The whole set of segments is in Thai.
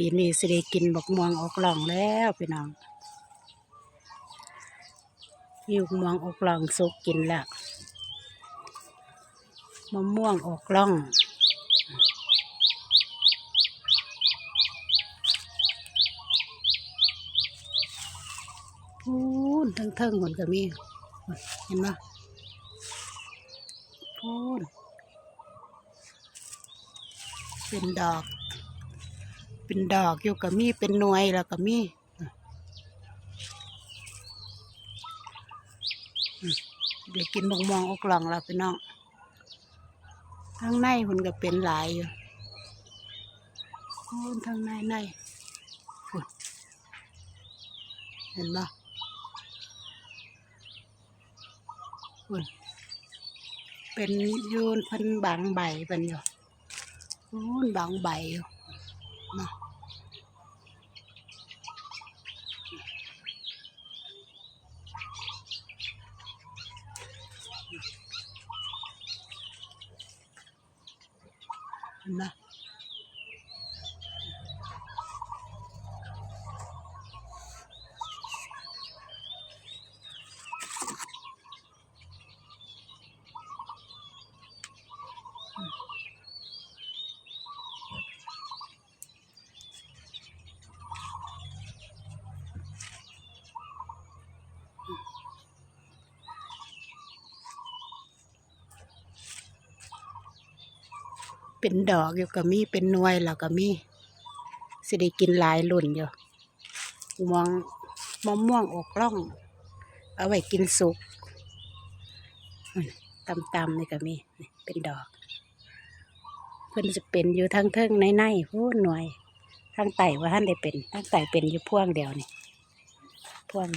ปีนี้สิได้กินบกม่วงออกหล่องแล้วพี่น้องมีบักม่วงออกหล่องสุกกินแล้วมะม่วงออกหล่องพูนทั้งเทิงหมดก็มีเห็นปะพูนเป็นดอก เป็นดอกอยู่กับมีเป็นหน่วยแล้วก็มีเดี๋ยวกินมองมองอกหลองแล้วพี่น้องข้างในมันก็เป็นหลายอยู่พูนทางในในเห็นปะคุณเป็นโยูนพันบางใบเป็นอยู่โอ้นบางใบอยู่ เนา เป็นดอกอยู่ก็มีเป็นหน่วยแล้วก็มีสิได้กินหลายรุ่นอยู่มองมะม่วงอกร่อง เอาไว้กินสุกตำตำๆนี่ก็มีเป็นดอก เพิ่นจะเป็นอยู่ทั้งเทิงในในๆพูนหน่วยทั้งไต่ว่าท่านได้เป็นทั้งไต่เป็นอยู่พ่วงเดียวนี่พ่วง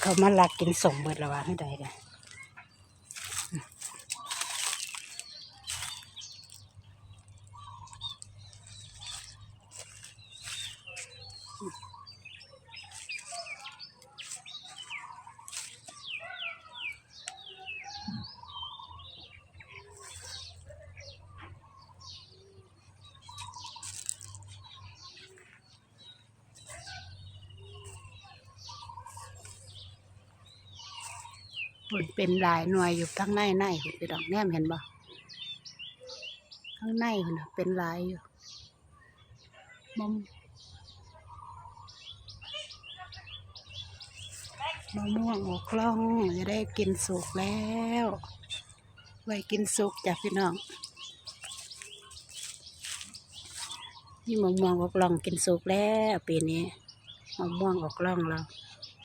เขามาลักกินสมเบิดและวะให้ได้เลย ผลเป็นหลายหน่วยอยู่ทั้งในในคุณไปดอกแนมเห็นบ่ข้างในคุณน่ะเป็นหลายอยู่มะมะม่วงออกกล้องจะได้กินสุกแล้ว ไว้กินสุกจากพี่น้องนี่มะม่วงออกกล้องกินสุกแล้วปีนี้มะม่วงออกกล้องแล้ว